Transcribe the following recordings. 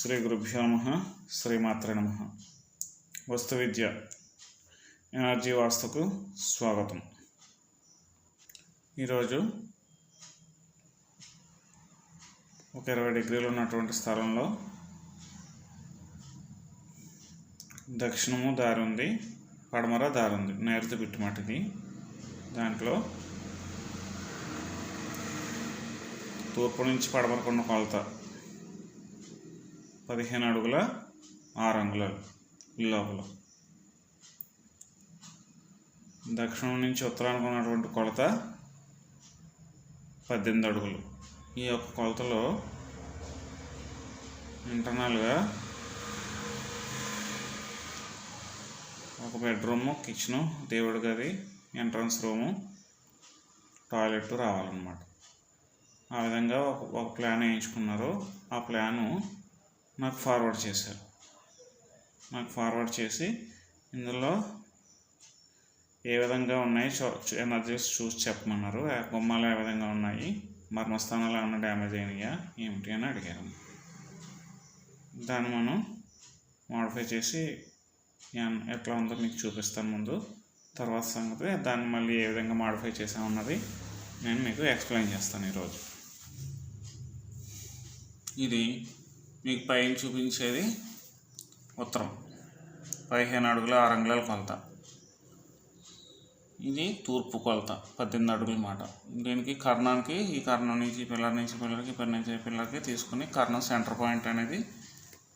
శ్రీ గురుభ్యో నమ శ్రీమాత్రే నమ. వస్తు విద్య ఎనర్జీ వాస్తుకు స్వాగతం. ఈరోజు ఒక ఇరవై డిగ్రీలు ఉన్నటువంటి స్థలంలో దక్షిణము దారి ఉంది పడమర దారి ఉంది నైరుతి బిట్టుమటిది దాంట్లో తూర్పు నుంచి పడమరకుండా కొలత పదిహేను అడుగుల ఆరు అంగుళాలు లోపల. దక్షిణం నుంచి ఉత్తరానికి ఉన్నటువంటి కొలత పద్దెనిమిది అడుగులు. ఈ యొక్క కొలతలో ఇంటర్నల్గా ఒక బెడ్రూము కిచెను దేవుడి గది ఎంట్రన్స్ రూము టాయిలెట్ రావాలన్నమాట. ఆ విధంగా ఒక ఒక ప్లాన్ వేయించుకున్నారు. ఆ ప్లాను నాకు ఫార్వర్డ్ చేశారు. నాకు ఫార్వర్డ్ చేసి ఇందులో ఏ విధంగా ఉన్నాయి చూ ఎనర్జీస్ చూసి చెప్పమన్నారు. గుమ్మాలు ఏ విధంగా ఉన్నాయి? మర్మస్థానాలు ఏమైనా డ్యామేజ్ అయినాయా? ఏమిటి అని అడిగారు. దాన్ని మనం మోడిఫై చేసి ఎట్లా ఉందో మీకు చూపిస్తాను ముందు. తర్వాత సంగతి దాన్ని మళ్ళీ ఏ విధంగా మాడిఫై చేసామన్నది నేను మీకు ఎక్స్ప్లెయిన్ చేస్తాను ఈరోజు. ఇది మీకు పైన చూపించేది ఉత్తరం. పదిహేను అడుగుల ఆరు అంగుళాల కొలత. ఇది తూర్పు కొలత పద్దెనిమిది అడుగుల మాట. దీనికి కర్ణానికి ఈ కర్ణం నుంచి పిల్లర్ నుంచి పిల్లర్కి పిల్లర్ నుంచి పిల్లర్కి తీసుకుని కర్ణం సెంటర్ పాయింట్ అనేది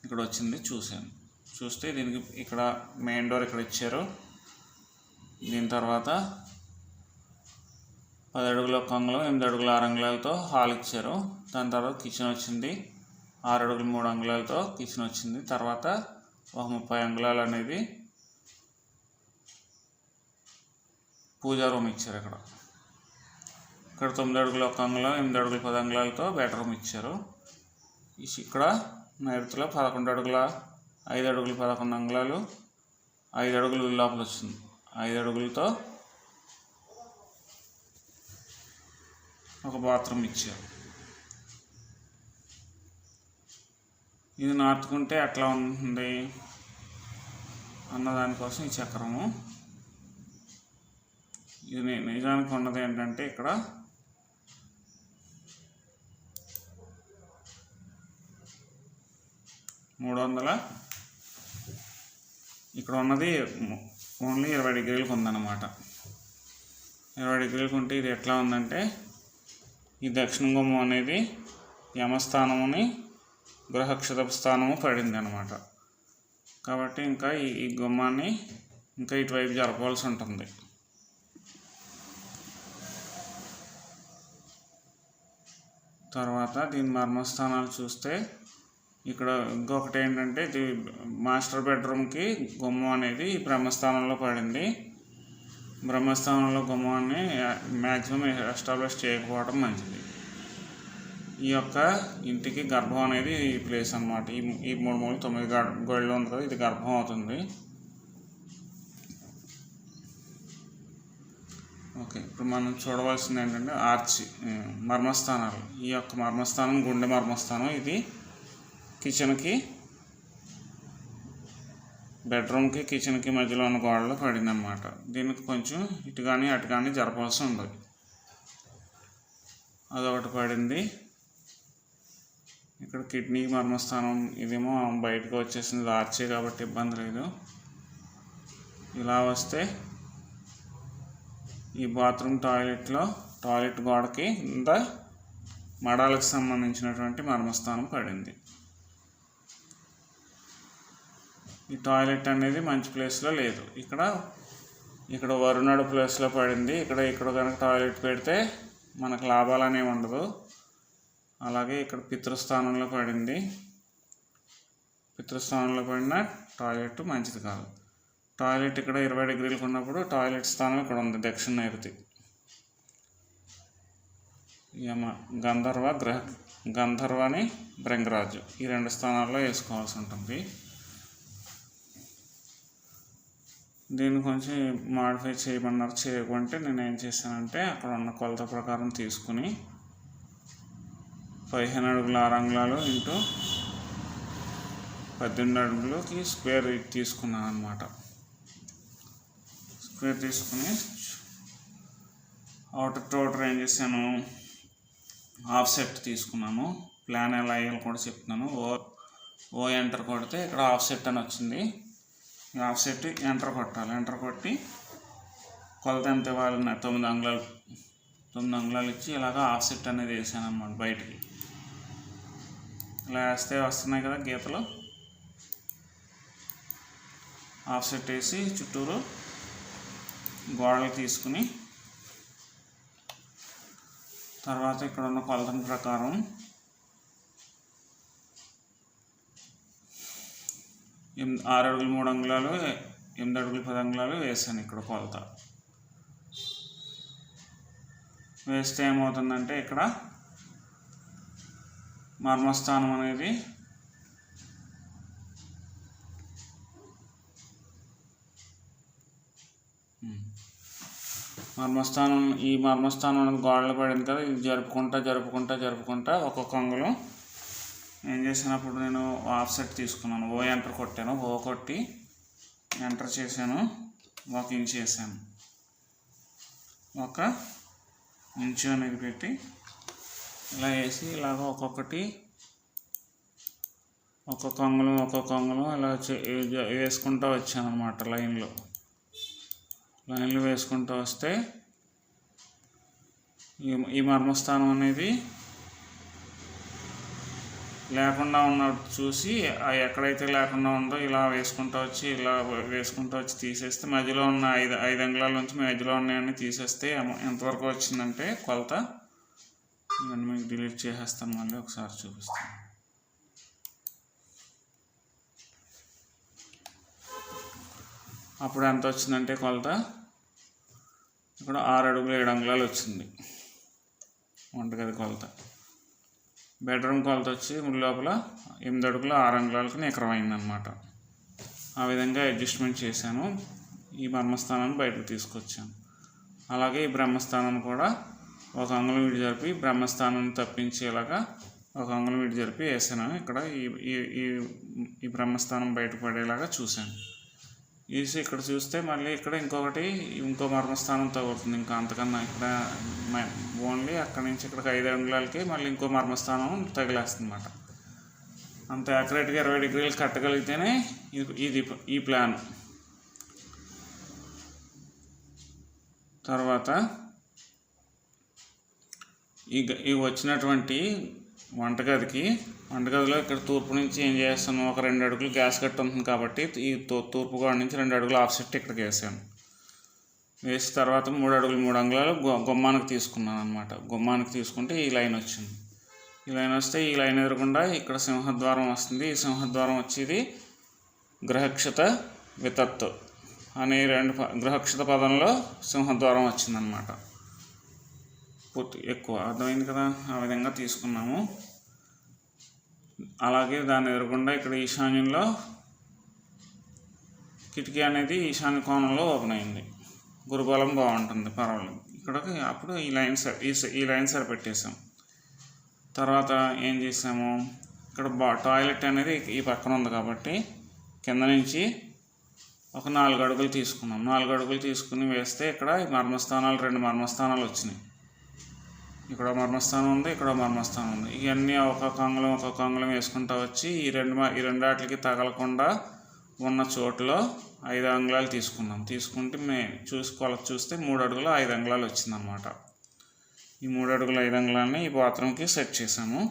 ఇక్కడ వచ్చింది చూశాను. చూస్తే దీనికి ఇక్కడ మెయిన్ డోర్ ఇక్కడ ఇచ్చారు. దీని తర్వాత పది అడుగుల ఒక అంగుళం ఎనిమిది అడుగుల ఆరు అంగుళాలతో హాల్ ఇచ్చారు. దాని తర్వాత కిచెన్ వచ్చింది. ఆరు అడుగులు మూడు అంగుళాలతో తీసుకుని వచ్చింది తర్వాత ఒక ముప్పై అంగుళాలు అనేది పూజా రూమ్ ఇచ్చారు ఇక్కడ. ఇక్కడ తొమ్మిది అడుగులు ఒక అంగుళం ఎనిమిది అడుగుల పది అంగుళాలతో బెడ్రూమ్ ఇచ్చారు. ఇక్కడ నైరుతిలో పదకొండు అడుగుల ఐదు అడుగులు పదకొండు అంగుళాలు ఐదు అడుగులు లోపల వచ్చింది. ఐదు అడుగులతో ఒక బాత్రూమ్ ఇచ్చారు. ఇది నాటుకుంటే ఎట్లా ఉంటుంది అన్న దానికోసం ఈ చక్రము. ఇది నిజానికి ఉన్నది ఏంటంటే ఇక్కడ మూడు వందల ఇక్కడ ఉన్నది ఓన్లీ ఇరవై డిగ్రీలకు ఉందన్నమాట. ఇరవై డిగ్రీలకు ఉంటే ఇది ఎట్లా ఉందంటే ఈ దక్షిణ గుమ్మం అనేది యమస్థానముని గ్రహక్షతపు స్థానము పడింది అనమాట కాబట్టి ఇంకా ఈ ఈ గుమ్మాన్ని ఇంకా ఇటువైపు జరపవలసి ఉంటుంది. తర్వాత దీని మర్మస్థానాలు చూస్తే ఇక్కడ ఇంకొకటి ఏంటంటే ఇది మాస్టర్ బెడ్రూమ్కి గుమ్మం అనేది ఈ బ్రహ్మస్థానంలో పడింది. బ్రహ్మస్థానంలో గుమ్మాన్ని మ్యాక్సిమం ఎస్టాబ్లిష్ చేయకపోవడం మంచిది. ఈ యొక్క ఇంటికి గర్భం అనేది ఈ ప్లేస్ అన్నమాట. ఈ ఈ మూడు మూడు తొమ్మిది గ- ఉంది కదా ఇది గర్భం అవుతుంది. ఓకే ఇప్పుడు మనం చూడవలసింది ఏంటంటే ఆర్చి మర్మస్థానాలు. ఈ యొక్క మర్మస్థానం గుండె మర్మస్థానం. ఇది కిచెన్కి బెడ్రూమ్కి కిచెన్కి మధ్యలో ఉన్న గోడలో పడింది అనమాట దీనికి కొంచెం ఇటు కానీ అటు కానీ జరపాల్సి ఉంది. అదొకటి పడింది. ఇక్కడ కిడ్నీ మర్మస్థానం ఇదేమో బయటకు వచ్చేసింది. ఆర్చే కాబట్టి ఇబ్బంది లేదు. ఇలా వస్తే ఈ బాత్రూమ్ టాయిలెట్లో టాయిలెట్ గోడకి ఇంత మడాలకు సంబంధించినటువంటి మర్మస్థానం పడింది. ఈ టాయిలెట్ అనేది మంచి ప్లేస్లో లేదు. ఇక్కడ ఇక్కడ వరుణుడు ప్లేస్లో పడింది. ఇక్కడ ఇక్కడ కనుక టాయిలెట్ పెడితే మనకు లాభాలు అనేవి ఉండదు. అలాగే ఇక్కడ పితృస్థానంలో పడింది. పితృస్థానంలో పడిన టాయిలెట్ మంచిది కాదు. టాయిలెట్ ఇక్కడ ఇరవై డిగ్రీలకు ఉన్నప్పుడు టాయిలెట్ స్థానం ఇక్కడ ఉంది దక్షిణ నైరుతి యమ గంధర్వ గ్రహ గంధర్వని భృంగరాజు ఈ రెండు స్థానాల్లో వేసుకోవాల్సి ఉంటుంది. దీన్ని కొంచెం మాడిఫై చేయమన్నారు చేయకుంటే నేను ఏం చేశానంటే అక్కడ ఉన్న కొలత ప్రకారం తీసుకుని పదిహేను అడుగుల ఆరు అంగుళాలు ఇంటూ పద్దెనిమిది అడుగులకి స్క్వేర్ తీసుకున్నాను అనమాట స్క్వేర్ తీసుకుని అవుటర్ టు అవుటర్ ఏం చేశాను? హాఫ్ సెట్ తీసుకున్నాను. ప్లాన్ ఎలా వేయాలో కూడా చెప్తున్నాను. ఓ ఓ ఎంటర్ కొడితే ఇక్కడ హాఫ్ సెట్ అని వచ్చింది. హాఫ్ సెట్ ఎంటర్ కొట్టాలి. ఎంటర్ కొట్టి కొలత ఎంత ఇవ్వాలి? తొమ్మిది అంగుళాలు తొమ్మిది అంగుళాలు ఇచ్చి ఇలాగ హాఫ్ సెట్ అనేది వేసాను అనమాట బయటికి. ఇలా వేస్తే వస్తున్నాయి కదా గీతలు. ఆఫ్సెట్ వేసి చుట్టూరు గోడలు తీసుకుని తర్వాత ఇక్కడ ఉన్న కొలతల ప్రకారం ఎనిమిది ఆరు అడుగులు మూడు అంగుళాలు ఎనిమిది అడుగులు పది అంగుళాలు వేసాను ఇక్కడ కొలత. వేస్తే ఏమవుతుందంటే ఇక్కడ మర్మస్థానం అనేది మర్మస్థానం ఈ మర్మస్థానం అనేది గోడలు పడింది కదా ఇది జరుపుకుంటా జరుపుకుంటా జరుపుకుంటా ఒక్కొక్క అంగులు. ఏం చేసినప్పుడు నేను ఆఫ్ సెట్ తీసుకున్నాను. ఓ ఎంటర్ కొట్టాను. ఓ కొట్టి ఎంటర్ చేశాను. ఒక ఇంచ్ చేశాను. ఒక ఇంచు అనేది పెట్టి ఇలా వేసి ఇలాగ ఒక్కొక్కటి ఒక్కొక్క అంగుళం ఒక్కొక్క అంగుళం ఇలా చే- వేసుకుంటూ వచ్చాను అనమాట లైన్లో. లైన్లు వేసుకుంటూ వస్తే ఈ ఈ మర్మస్థానం అనేది లేకుండా ఉన్నట్టు చూసి ఎక్కడైతే లేకుండా ఉందో ఇలా వేసుకుంటూ వచ్చి ఇలా వేసుకుంటూ వచ్చి తీసేస్తే మధ్యలో ఉన్న ఐదు ఐదు అంగుళాల నుంచి మధ్యలో ఉన్నాయని తీసేస్తే ఎంతవరకు వచ్చిందంటే కొలత ఇవన్నీ మీకు డిలీట్ చేసేస్తాను మళ్ళీ ఒకసారి చూపిస్తాను. అప్పుడు ఎంత వచ్చిందంటే కొలత? ఇక్కడ ఆరు అడుగులు ఏడు అంగుళాలు వచ్చింది. వంటగది కొలత. బెడ్రూమ్ కొలత వచ్చి లోపల ఎనిమిది అడుగులు ఆరు అంగుళాలకి నికరం అనమాట ఆ విధంగా అడ్జస్ట్మెంట్ చేశాను. ఈ బ్రహ్మస్థానాన్ని బయటకు తీసుకొచ్చాను. అలాగే ఈ బ్రహ్మస్థానం కూడా ఒక అంగుళం ఇటు జరిపి బ్రహ్మస్థానం తప్పించేలాగా ఒక అంగుళం ఇటు జరిపి వేసాను. ఇక్కడ ఈ ఈ ఈ బ్రహ్మస్థానం బయటపడేలాగా చూశాను. వేసి ఇక్కడ చూస్తే మళ్ళీ ఇక్కడ ఇంకొకటి ఇంకో మర్మస్థానం తగులుతుంది. ఇంకా అంతకన్నా ఇక్కడ ఓన్లీ అక్కడి నుంచి ఇక్కడికి ఐదు అంగుళాలకి మళ్ళీ ఇంకో మర్మస్థానం తగిలేస్తుంది అన్నమాట అంత యాక్యురేట్గా ఇరవై డిగ్రీలు కట్టగలిగితేనే ఇది- ఇది ఈ ప్లాన్. తర్వాత ఈ గ- ఈ వచ్చినటువంటి వంటగదికి వంటగదిలో ఇక్కడ తూర్పు నుంచి ఏం చేస్తాను ఒక రెండు అడుగులు గ్యాస్ కట్ట ఉంటుంది కాబట్టి ఈ తూర్పు గోడ నుంచి రెండు అడుగులు ఆఫ్సెట్ ఇక్కడికి వేసాను. వేసిన తర్వాత మూడు అడుగులు మూడు అంగుళాలు గుమ్మానికి తీసుకున్నాను అనమాట గుమ్మానికి తీసుకుంటే ఈ లైన్ వచ్చింది. ఈ లైన్ వస్తే ఈ లైన్ ఎదురకుండా ఇక్కడ సింహద్వారం వస్తుంది. ఈ సింహద్వారం వచ్చేది గ్రహక్షత వితత్తు అనే రెండు గ్రహక్షత పదంలో సింహద్వారం వచ్చిందనమాట పూర్తి ఎక్కువ. అర్థమైంది కదా? ఆ విధంగా తీసుకున్నాము. అలాగే దాన్ని ఎదురకుండా ఇక్కడ ఈశాన్యంలో కిటికీ అనేది ఈశాన్య కోణంలో ఓపెన్ అయింది. గురుబలం బాగుంటుంది పర్వాలేదు. ఇక్కడికి అప్పుడు ఈ లైన్ సార్ ఈ లైన్ ఈ లైన్ తర్వాత ఏం చేసాము ఇక్కడ బా టాయిలెట్ అనేది ఈ పక్కన ఉంది కాబట్టి కింద నుంచి ఒక నాలుగు అడుగులు తీసుకున్నాం. నాలుగు అడుగులు తీసుకుని వేస్తే ఇక్కడ మర్మస్థానాలు రెండు మర్మస్థానాలు వచ్చినాయి. ఇక్కడ మర్మస్థానం ఉంది ఇక్కడ మర్మస్థానం ఉంది. ఇవన్నీ ఒక్కొక్క అంగుళం ఒక్కొక్క అంగుళం వేసుకుంటా వచ్చి ఈ రెండు ఈ రెండు వాటికి తగలకుండా ఉన్న చోటులో ఐదు అంగుళాలు తీసుకున్నాం తీసుకుంటే మే చూసుకోవాలి చూస్తే మూడు అడుగులు ఐదు అంగుళాలు వచ్చిందనమాట ఈ మూడు అడుగుల ఐదు అంగుళాలని ఈ బాత్రూమ్కి సెట్ చేసాము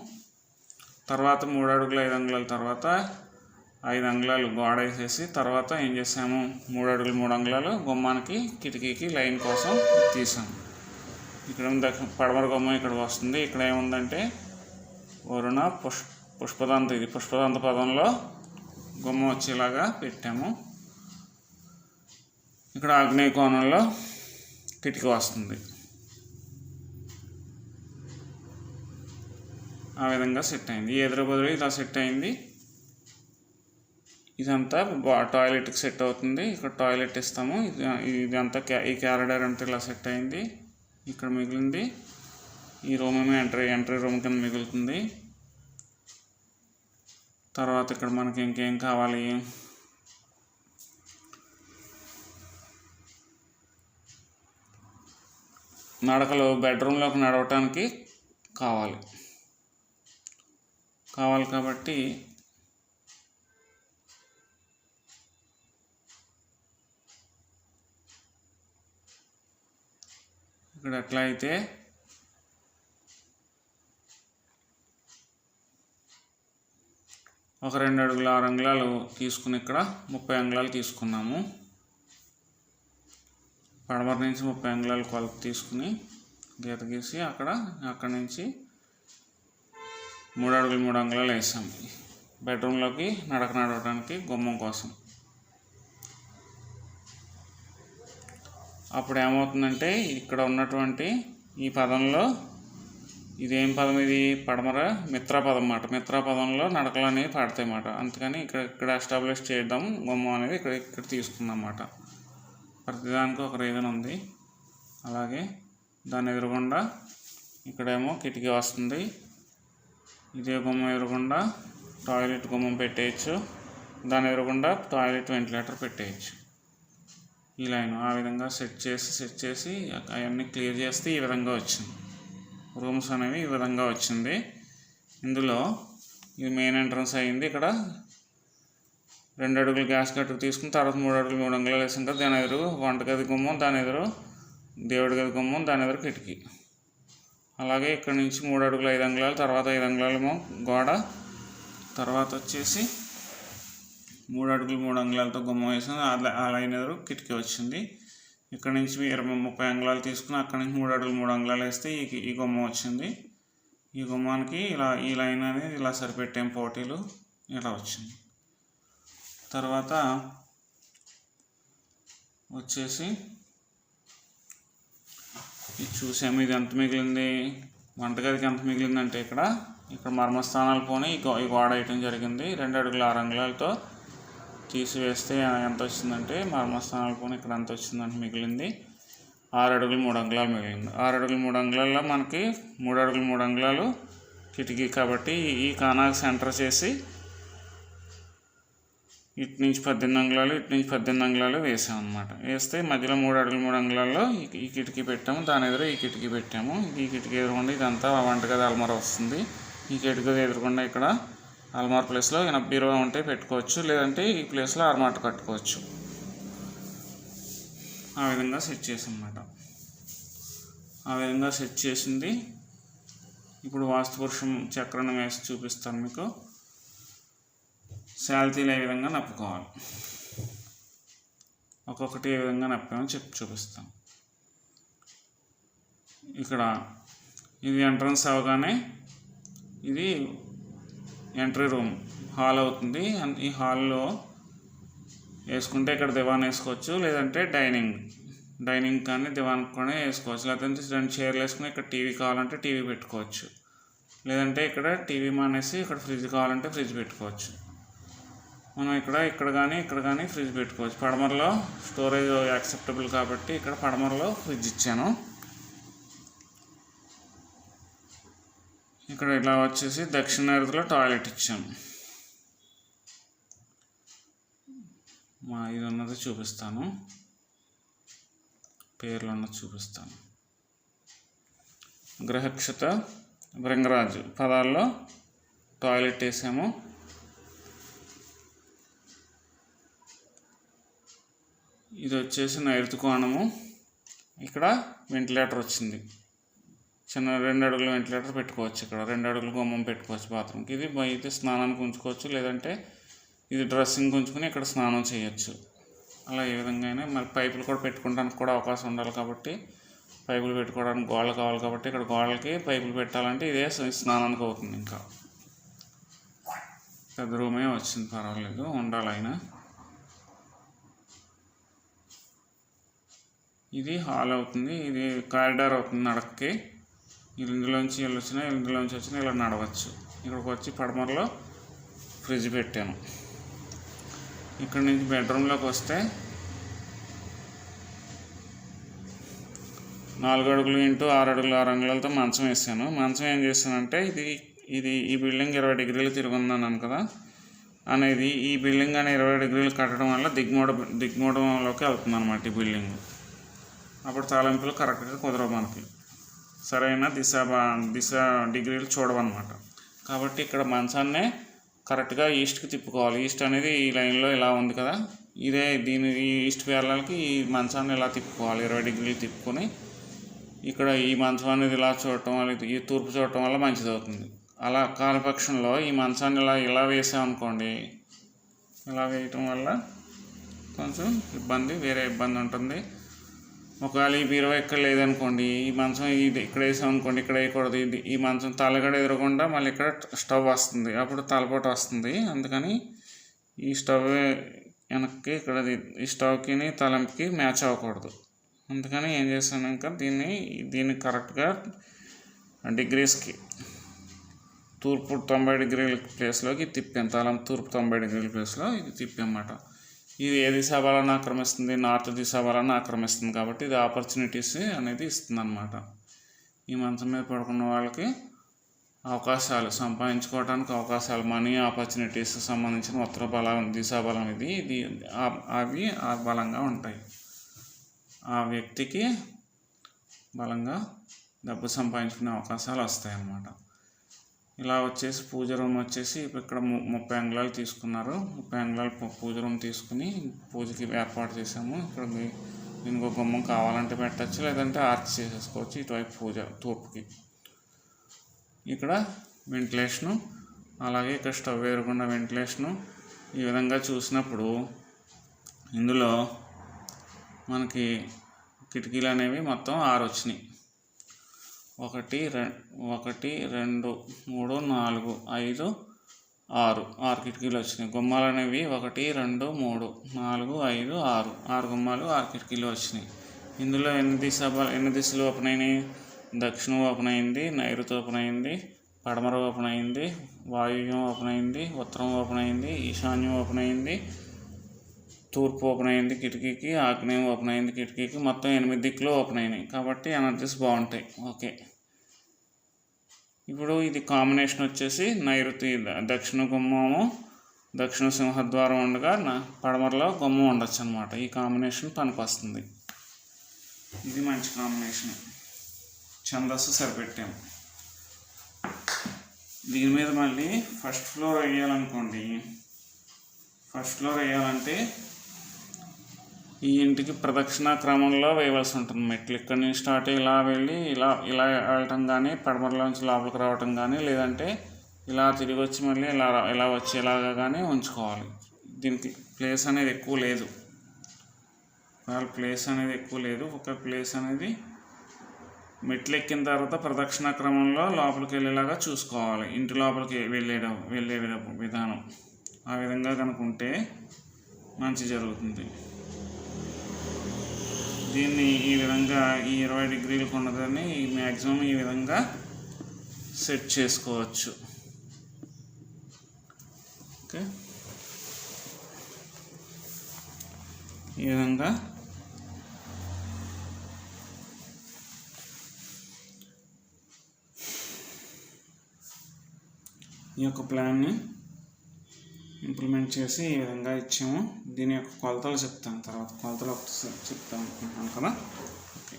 తర్వాత మూడు అడుగుల ఐదు అంగుళాల తర్వాత ఐదు అంగుళాలు గోడ వేసేసి తర్వాత ఏం చేసాము మూడు అడుగులు మూడు అంగుళాలు గుమ్మానికి కిటికీకి లైన్ కోసం తీసాము ఇక్కడ ఉంది పడమర గుమ్మం ఇక్కడ వస్తుంది. ఇక్కడ ఏముందంటే వరుణ పుష్ పుష్పదంత ఇది పుష్పదంత పదంలో గుమ్మ వచ్చేలాగా పెట్టాము. ఇక్కడ ఆగ్నేయ కోణంలో కిటికీ వస్తుంది. ఆ విధంగా సెట్ అయింది. ఎదురుబదులు ఇలా సెట్ అయింది. ఇదంతా బా టాయిలెట్కి సెట్ అవుతుంది. ఇక్కడ టాయిలెట్ ఇస్తాము. ఇది ఇదంతా ఈ క్యారిడర్ అంతా ఇలా సెట్ అయింది. ఇక్కడ మిగిలింది. ఈ రూమ్ ఏమో ఎంట్రీ ఎంట్రీ రూమ్ కింద మిగులుతుంది. తర్వాత ఇక్కడ మనకి ఇంకేం కావాలి? నడకలు బెడ్రూమ్లోకి నడవటానికి కావాలి. కావాలి కాబట్టి ఇక్కడ ఎట్లా అయితే ఒక రెండు అడుగుల ఆరు అంగుళాలు తీసుకుని ఇక్కడ ముప్పై అంగుళాలు తీసుకున్నాము. పడమర నుంచి ముప్పై అంగుళాలు కొలత తీసుకుని గీత గీసి అక్కడ అక్కడ నుంచి మూడు అడుగులు మూడు అంగుళాలు వేసాము. బెడ్రూమ్లోకి నడక నడవడానికి గుమ్మం కోసం. అప్పుడు ఏమవుతుందంటే ఇక్కడ ఉన్నటువంటి ఈ పదంలో ఇదేం పదం ఇది? పడమర మిత్ర పదం మాట. మిత్ర పదంలో నడకలు అనేవి పడతాయి అందుకని ఇక్కడ ఇక్కడ ఎస్టాబ్లిష్ చేయడం గుమ్మం అనేది ఇక్కడ ఇక్కడ తీసుకున్నాం అన్నమాట ప్రతిదానికి ఒక రీజన్ ఉంది. అలాగే దాని ఎదురుగుండా ఇక్కడేమో కిటికీ వస్తుంది. ఇదే గుమ్మం ఎదురుగుండా టాయిలెట్ గుమ్మం పెట్టేయచ్చు. దాని ఎదురుగుండా టాయిలెట్ వెంటిలేటర్ పెట్టేయచ్చు. ఈ లైన్ ఆ విధంగా సెట్ చేసి సెట్ చేసి అవన్నీ క్లియర్ చేస్తే ఈ విధంగా వచ్చింది. రూమ్స్ అనేవి ఈ విధంగా వచ్చింది. ఇందులో ఇది మెయిన్ ఎంట్రన్స్ అయింది. ఇక్కడ రెండు అడుగులు గ్యాస్ కట్టుకు తీసుకుని తర్వాత మూడు అడుగులు మూడు అంగుళాలు వేసుకుంటే దాని ఎదురు వంటగది గుమ్మం దాని ఎదురు దేవుడి గది గుమ్మం దాని ఎదురు కిటికీ. అలాగే ఇక్కడ నుంచి మూడు అడుగులు ఐదు అంగుళాలు తర్వాత ఐదు అంగుళాలేమో గోడ. తర్వాత వచ్చేసి మూడు అడుగులు మూడు అంగుళాలతో గుమ్మం వేసాం ఆ లైన్ ఎదురు కిటికీ వచ్చింది. ఇక్కడ నుంచి ఇరవై ముప్పై అంగుళాలు తీసుకుని అక్కడ నుంచి మూడు అడుగులు మూడు అంగుళాలు వేస్తే ఈ ఈ గుమ్మం వచ్చింది. ఈ గుమ్మానికి ఇలా ఈ లైన్ అనేది ఇలా సరిపెట్టాం పోటీలు. ఇలా వచ్చింది. తర్వాత వచ్చేసి ఇది చూసాము ఇది ఎంత మిగిలింది? వంటగదికి ఎంత మిగిలిందంటే ఇక్కడ ఇక్కడ మర్మస్థానాలు పోనీ ఈ ఈ గోడ వేయటం జరిగింది. రెండు అడుగుల ఆరు అంగుళాలతో తీసివేస్తే ఎంత వచ్చిందంటే మర్మస్థానాలు పోని ఇక్కడ ఎంత వచ్చిందంటే మిగిలింది. ఆరు అడుగులు మూడు అంగుళాలు మిగిలింది. ఆరు అడుగులు మూడు అంగుళాల్లో మనకి మూడు అడుగులు మూడు అంగుళాలు కిటికీ కాబట్టి ఈ కానాకు సెంటర్ చేసి ఇటు నుంచి పద్దెనిమిది అంగుళాలు ఇటు నుంచి పద్దెనిమిది అంగుళాలు వేసాం అనమాట వేస్తే మధ్యలో మూడు అడుగులు మూడు అంగుళాల్లో ఈ కిటికీ పెట్టాము. దాని ఎదురు ఈ కిటికీ పెట్టాము. ఈ కిటికీ ఎదురుకుండా ఇదంతా వంటగది అలమర వస్తుంది. ఈ కిటికీ ఎదురుకుండా ఇక్కడ అల్మార్ ప్లేస్లో ఈయన బీరువా ఉంటే పెట్టుకోవచ్చు లేదంటే ఈ ప్లేస్లో అల్మార్ కట్టుకోవచ్చు. ఆ విధంగా సెట్ చేసన్నమాట అన్నమాట ఆ విధంగా సెట్ చేసింది. ఇప్పుడు వాస్తుపురుషం చక్రం వేసి చూపిస్తాను మీకు. శాలతీలు ఏ విధంగా నప్పుకోవాలి? ఒక్కొక్కటి ఏ విధంగా నప్పామో చెప్పి చూపిస్తాం ఇక్కడ ఇది ఎంట్రన్స్ అవగానే ఇది ఎంట్రీ రూమ్ హాల్ అవుతుంది. ఈ హాల్లో వేసుకుంటే ఇక్కడ దివాన్ వేసుకోవచ్చు లేదంటే డైనింగ్. డైనింగ్ కానీ దివాన్ కూడా వేసుకోవచ్చు. లేదంటే రెండు చైర్లు వేసుకుని ఇక్కడ టీవీ కావాలంటే టీవీ పెట్టుకోవచ్చు. లేదంటే ఇక్కడ టీవీ మానేసి ఇక్కడ ఫ్రిడ్జ్ కావాలంటే ఫ్రిడ్జ్ పెట్టుకోవచ్చు. మనం ఇక్కడ ఇక్కడ కానీ ఇక్కడ కానీ ఫ్రిడ్జ్ పెట్టుకోవచ్చు. పడమరలో స్టోరేజ్ యాక్సెప్టబుల్ కాబట్టి ఇక్కడ పడమరలో ఫ్రిడ్జ్ ఇచ్చాను. ఇక్కడ ఇలా వచ్చేసి దక్షిణార్థిలో టాయిలెట్ ఇచ్చాను మా ఇది ఉన్నది చూపిస్తాను. పేర్లు ఉన్నది చూపిస్తాను. గ్రహక్షత భృంగరాజు పదాల్లో టాయిలెట్ వేసాము. ఇది వచ్చేసి నైరుతి కోణము. ఇక్కడ వెంటిలేటర్ వచ్చింది. చిన్న రెండు అడుగుల వెంటిలేటర్ పెట్టుకోవచ్చు ఇక్కడ. రెండు అడుగుల గుమ్మం పెట్టుకోవచ్చు బాత్రూమ్కి ఇది అయితే స్నానానికి ఉంచుకోవచ్చు లేదంటే ఇది డ్రెస్సింగ్ ఉంచుకుని ఇక్కడ స్నానం చేయొచ్చు. అలా ఏ విధంగా అయినా మరి పైపులు కూడా పెట్టుకోవడానికి కూడా అవకాశం ఉండాలి కాబట్టి పైపులు పెట్టుకోవడానికి గోడలు కావాలి కాబట్టి ఇక్కడ గోడలకి పైపులు పెట్టాలంటే ఇదే స్నానానికి అవుతుంది ఇంకా. పెద్ద రూమే వచ్చింది పర్వాలేదు ఉండాలైనా ఇది హాల్ అవుతుంది ఇది కారిడార్ అవుతుంది నడకకి. ఇందులోంచి వీళ్ళు వచ్చినా ఇందులోంచి వచ్చినా ఇలా నడవచ్చు. ఇక్కడికి వచ్చి పడమరలో ఫ్రిడ్జ్ పెట్టాను. ఇక్కడ నుంచి బెడ్రూమ్లోకి వస్తే నాలుగు అడుగులు ఇంటూ ఆరు అడుగులు ఆరు అంగుళాలతో మంచం వేసాను. మంచం ఏం చేశానంటే ఇది ఇది ఈ బిల్డింగ్ ఇరవై డిగ్రీలు తిరుగుందన్నాను కదా అనేది ఈ బిల్డింగ్ అనే ఇరవై డిగ్రీలు కట్టడం వల్ల దిగ్మూడ దిగ్మూడంలోకి వెళ్తుంది అనమాట ఈ బిల్డింగ్. అప్పుడు తాలింపులు కరెక్ట్గా కుదరవు మనకి. సరైన దిశ బా- దిశ డిగ్రీలు చూడవన్నమాట. కాబట్టి ఇక్కడ మంచాన్నే కరెక్ట్గా ఈస్ట్కి తిప్పుకోవాలి. ఈస్ట్ అనేది ఈ లైన్లో ఇలా ఉంది కదా ఇదే దీని ఈ ఈస్ట్ పేర్లకి ఈ మంచాన్ని ఇలా తిప్పుకోవాలి. ఇరవై డిగ్రీలు తిప్పుకొని ఇక్కడ ఈ మంచం అనేది ఇలా చూడటం వల్ల ఈ తూర్పు చూడటం వల్ల మంచిది అవుతుంది అలా కాలపక్షంలో ఈ మంచాన్ని ఇలా ఇలా వేసామనుకోండి ఇలా వేయటం వల్ల కొంచెం ఇబ్బంది వేరే ఇబ్బంది ఉంటుంది. ఒకవేళ ఈ బీరువా ఇక్కడ లేదనుకోండి ఈ మంచం ఇది ఇక్కడ వేసాం అనుకోండి ఇక్కడ వేయకూడదు. ఇది ఈ మంచం తలగడ ఎదురకుండా మళ్ళీ ఇక్కడ స్టవ్ వస్తుంది. అప్పుడు తలపోటు వస్తుంది. అందుకని ఈ స్టవ్ వెనక్కి ఇక్కడ ఈ స్టవ్కి తలంకి మ్యాచ్ అవ్వకూడదు. అందుకని ఏం చేశాను ఇంకా దీన్ని దీన్ని కరెక్ట్గా డిగ్రీస్కి తూర్పు తొంభై డిగ్రీల ప్లేస్లోకి తిప్పాను. తలం తూర్పు తొంభై డిగ్రీల ప్లేస్లో ఇది తిప్పామాట ఇది ఏ దిశ బలాన్ని ఆక్రమిస్తుంది? నార్త్ దిశ బలాన్ని ఆక్రమిస్తుంది కాబట్టి ఇది ఆపర్చునిటీస్ అనేది ఇస్తుంది అనమాట ఈ మంచం మీద పడుకున్న వాళ్ళకి అవకాశాలు సంపాదించుకోవడానికి అవకాశాలు మనీ ఆపర్చునిటీస్ సంబంధించిన ఉత్తర బలం దిశా బలం ఇది ఇది అవి ఆ బలంగా ఉంటాయి. ఆ వ్యక్తికి బలంగా డబ్బు సంపాదించుకునే అవకాశాలు వస్తాయి అన్నమాట ఇలా వచ్చేసి పూజ రూమ్ వచ్చేసి ఇప్పుడు ఇక్కడ ము- ముప్పై అంగుళాలు తీసుకున్నారు. ముప్పై అంగుళాలు పూజ రూమ్ తీసుకుని పూజకి ఏర్పాటు చేసాము ఇక్కడ మీ- దీనికి ఒక గుమ్మం కావాలంటే పెట్టచ్చు లేదంటే ఆర్చ్ చేసేసుకోవచ్చు ఇటువైపు పూజ తూర్పుకి. ఇక్కడ వెంటిలేషను అలాగే ఇక్కడ స్టవ్ ఎదురుకుండా వెంటిలేషను ఈ విధంగా చూసినప్పుడు ఇందులో మనకి కిటికీలు అనేవి మొత్తం ఆరు వచ్చినాయి ఒకటి రె ఒకటి రెండు మూడు నాలుగు ఐదు ఆరు. ఆరు కిటికీలు వచ్చినాయి. గుమ్మాలు అనేవి ఒకటి రెండు మూడు నాలుగు ఐదు ఆరు. ఆరు గుమ్మాలు ఆరు కిటికీలు వచ్చినాయి. ఇందులో ఎన్ని దిశ ఎన్ని దిశలు ఓపెన్ అయినాయి దక్షిణం ఓపెన్ అయింది నైరుతి ఓపెన్ అయింది పడమర ఓపెన్ అయింది వాయువ్యం ఓపెన్ అయింది ఉత్తరం ఓపెన్ అయింది ఈశాన్యం ఓపెన్ అయింది తూర్పు ఓపెన్ అయింది కిటికీకి ఆగ్నేయం ఓపెన్ అయింది కిటికీకి మొత్తం ఎనిమిది దిక్కులు ఓపెన్ అయినాయి. కాబట్టి ఎనర్జీస్ బాగుంటాయి. ఓకే. ఇప్పుడు ఇది కాంబినేషన్ వచ్చేసి నైరుతి దక్షిణ గుమ్మము దక్షిణ సింహద్వారం ఉండగా నా పడమరలో గుమ్మం ఉండొచ్చు అనమాట ఈ కాంబినేషన్ పనికొస్తుంది ఇది మంచి కాంబినేషన్ ఛందస్సు సరిపెట్టాము దీని మీద మళ్ళీ ఫస్ట్ ఫ్లోర్ వేయాలనుకోండి. ఫస్ట్ ఫ్లోర్ వేయాలంటే ఈ ఇంటికి ప్రదక్షిణ క్రమంలో వేయవలసి ఉంటుంది. మెట్లు ఇక్కడ నుంచి స్టార్ట్ అయ్యి ఇలా వెళ్ళి ఇలా ఇలా వెళ్ళటం కానీ పడమరలోంచి లోపలికి రావటం కానీ లేదంటే ఇలా తిరిగి వచ్చి మళ్ళీ ఇలా ఇలా వచ్చేలాగా కానీ ఉంచుకోవాలి. దీనికి ప్లేస్ అనేది ఎక్కువ లేదు. ఒకవేళ ప్లేస్ అనేది ఎక్కువ లేదు ఒక ప్లేస్ అనేది మెట్లు ఎక్కిన తర్వాత ప్రదక్షిణ క్రమంలో లోపలికి వెళ్ళేలాగా చూసుకోవాలి. ఇంటి లోపలికి వెళ్ళే వెళ్ళే విధానం. ఆ విధంగా కనుకుంటే మంచి జరుగుతుంది. దీన్ని ఈ విధంగా ఈ ఇరవై డిగ్రీలకు ఉన్నదని మ్యాక్సిమం ఈ విధంగా సెట్ చేసుకోవచ్చు. ఓకే ఈ విధంగా ఈ యొక్క ప్లాన్ని ఇంప్లిమెంట్ చేసి ఈ విధంగా ఇచ్చాము. దీని యొక్క కొలతలు చెప్తాను తర్వాత. కొలతలు ఒకసారి చెప్తాను అనుకుంటున్నాను కదా? ఓకే.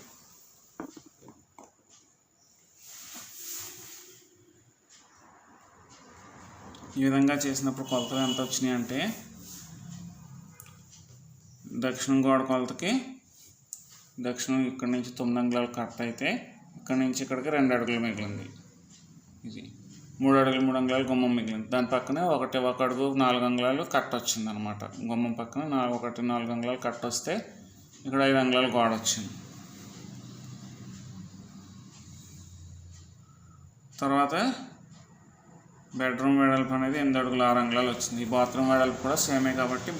ఈ విధంగా చేసినప్పుడు కొలతలు ఎంత వచ్చినాయి అంటే దక్షిణం గోడ కొలతకి దక్షిణం ఇక్కడ నుంచి తొమ్మిది అంగుళాలు కట్ అయితే ఇక్కడ నుంచి ఇక్కడికి రెండు అడుగులు మిగిలింది. ఇది మూడు అడుగులు మూడు అంగుళాలు గుమ్మం మిగిలింది. దాని పక్కనే ఒకటి ఒక అడుగు నాలుగు అంగుళాలు కట్ వచ్చింది అనమాట గుమ్మం పక్కన నాలుగు ఒకటి నాలుగు అంగుళాలు కట్ వస్తే ఇక్కడ ఐదు అంగుళాలు గోడ వచ్చింది తర్వాత బెడ్రూమ్ వెడల్పు అనేది ఎనిమిది అడుగుల ఆరు అంగుళాలు వచ్చింది. ఈ బాత్రూమ్ వెడల్పు కూడా సేమే కాబట్టి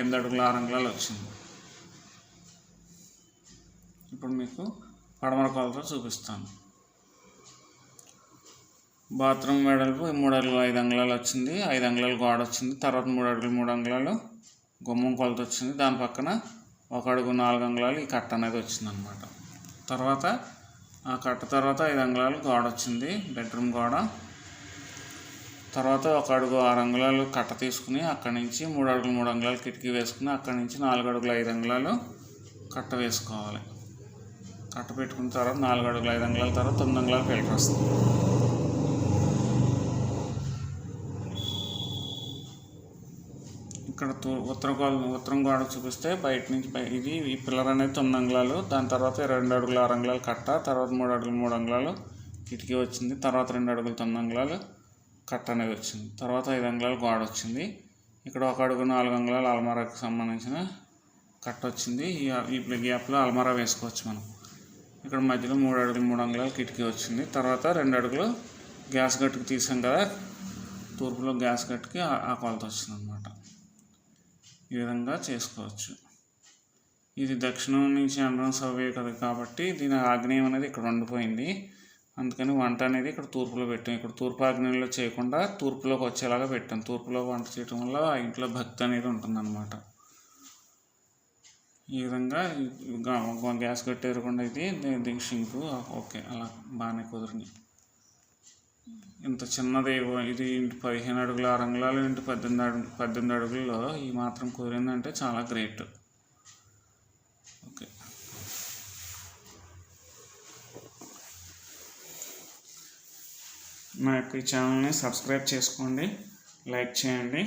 ఎనిమిది అడుగుల ఆరు అంగుళాలు వచ్చింది. ఇప్పుడు మీకు పడమర కొలతో చూపిస్తాను. బాత్రూమ్ వెడల్పు మూడు అడుగులు ఐదు అంగుళాలు వచ్చింది. ఐదు అంగుళాలు గోడ వచ్చింది. తర్వాత మూడు అడుగులు మూడు అంగుళాలు గుమ్మం కొలత వచ్చింది. దాని పక్కన ఒక అడుగు నాలుగు అంగుళాలు ఈ కట్ట అనేది వచ్చింది అనమాట తర్వాత ఆ కట్ట తర్వాత ఐదు అంగుళాలు గోడ వచ్చింది. బెడ్రూమ్ గోడ. తర్వాత ఒక అడుగు ఆరు అంగుళాలు కట్ట తీసుకుని అక్కడి నుంచి మూడు అడుగులు మూడు అంగుళాలు కిటికీ వేసుకుని అక్కడి నుంచి నాలుగు అడుగులు ఐదు అంగుళాలు కట్ట వేసుకోవాలి. కట్ట పెట్టుకున్న తర్వాత నాలుగు అడుగులు ఐదు అంగుళాల తర్వాత తొమ్మిది అంగుళాలు ఫిల్టర్ వస్తుంది. ఇక్కడ తూ ఉత్తర గోడ ఉత్తరం గోడ చూపిస్తే బయట నుంచి ఇది ఈ పిల్లర్ అనేది తొమ్మిది అంగుళాలు. దాని తర్వాత రెండు అడుగులు ఆరు అంగుళాలు కట్ట తర్వాత మూడు అడుగులు మూడు అంగుళాలు కిటికీ వచ్చింది. తర్వాత రెండు అడుగులు తొమ్మిది అంగుళాలు కట్ట అనేది వచ్చింది. తర్వాత ఐదు అంగుళాలు గోడ వచ్చింది. ఇక్కడ ఒక అడుగు నాలుగు అంగుళాలు అల్మారాకి సంబంధించిన కట్ట వచ్చింది. ఈ ఈ గ్యాప్లో అల్మారా వేసుకోవచ్చు మనం. ఇక్కడ మధ్యలో మూడు అడుగులు మూడు అంగుళాలు కిటికీ వచ్చింది. తర్వాత రెండు అడుగులు గ్యాస్ గట్టుకు తీసాం కదా. తూర్పులో గ్యాస్ గట్టుకి ఆ కొలత వచ్చింది అనమాట ఈ విధంగా చేసుకోవచ్చు. ఇది దక్షిణం నుంచి ఎంట్రన్స్ అవే కదా కాబట్టి దీని ఆగ్నేయం అనేది ఇక్కడ ఉండిపోయింది. అందుకని వంట అనేది ఇక్కడ తూర్పులో పెట్టాం. ఇక్కడ తూర్పు ఆగ్నేయంలో చేయకుండా తూర్పులోకి వచ్చేలాగా పెట్టాం. తూర్పులో వంట చేయడం వల్ల ఆ ఇంట్లో భక్తి అనేది ఉంటుందన్నమాట. ఈ విధంగా గ్యాస్ కట్టేరకుండా ఇది దీనికి షింకు. ఓకే అలా బాగానే కుదిరింది. ఇంత చిన్నది ఇది ఇంటి పదిహేను అడుగుల ఆరు అంగుళాలు ఇంటి పద్దెనిమిది అడుగు పద్దెనిమిది అడుగుల్లో ఈ మాత్రం కుదిరిందంటే చాలా గ్రేట్. ఓకే. మా యొక్క ఈ ఛానల్ని సబ్స్క్రైబ్ చేసుకోండి లైక్ చేయండి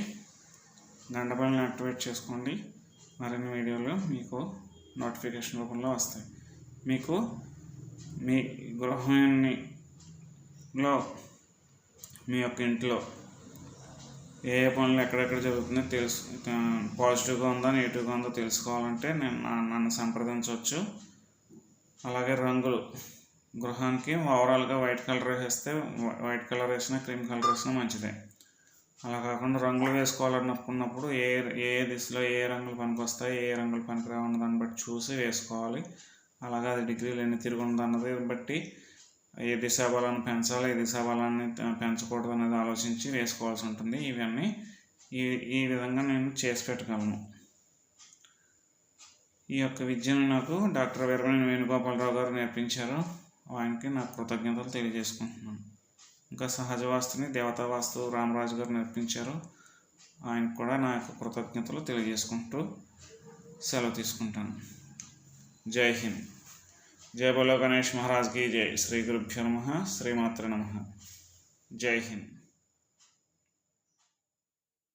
గంట యాక్టివేట్ చేసుకోండి. మరిన్ని వీడియోలు మీకు నోటిఫికేషన్ రూపంలో వస్తాయి. మీకు మీ గృహాన్ని లో మీ యొక్క ఇంట్లో ఏ ఏ పనులు ఎక్కడెక్కడ జరుగుతుందో తెలుసు. పాజిటివ్గా ఉందా నెగిటివ్గా ఉందో తెలుసుకోవాలంటే నేను నా- నన్ను సంప్రదించవచ్చు. అలాగే రంగులు. గృహానికి ఓవరాల్గా వైట్ కలర్ వేస్తే వైట్ కలర్ వేసినా క్రీమ్ కలర్ వేసినా మంచిదే. అలా కాకుండా రంగులు వేసుకోవాలనుకున్నప్పుడు ఏ ఏ దిశలో ఏ రంగులు పనికొస్తాయి ఏ రంగులు పనికిరావన్న దాన్ని బట్టి చూసి వేసుకోవాలి. అలాగే అది డిగ్రీలు ఎన్ని తిరిగి ఉందన్నది బట్టి ఏ దిశ బలాన్ని పెంచాలి ఏ దిశ బలాన్ని పెంచకూడదు అనేది ఆలోచించి వేసుకోవాల్సి ఉంటుంది. ఇవన్నీ ఈ ఈ విధంగా నేను చేసి పెట్టగలను. ఈ యొక్క విద్యను నాకు డాక్టర్ వీరమణి వేణుగోపాలరావు గారు నేర్పించారు. ఆయనకి నా కృతజ్ఞతలు తెలియజేసుకుంటున్నాను. ఇంకా సహజ వాస్తుని దేవతా వాస్తు రామరాజు గారు నేర్పించారు. ఆయనకు కూడా నా యొక్క కృతజ్ఞతలు తెలియజేసుకుంటూ సెలవు తీసుకుంటాను. జై హింద్. జయ బోలో గణేష్ మహారాజ్కి జై. శ్రీ గురుభ్యో నమ. శ్రీమాత్ర నమ. జై హింద్.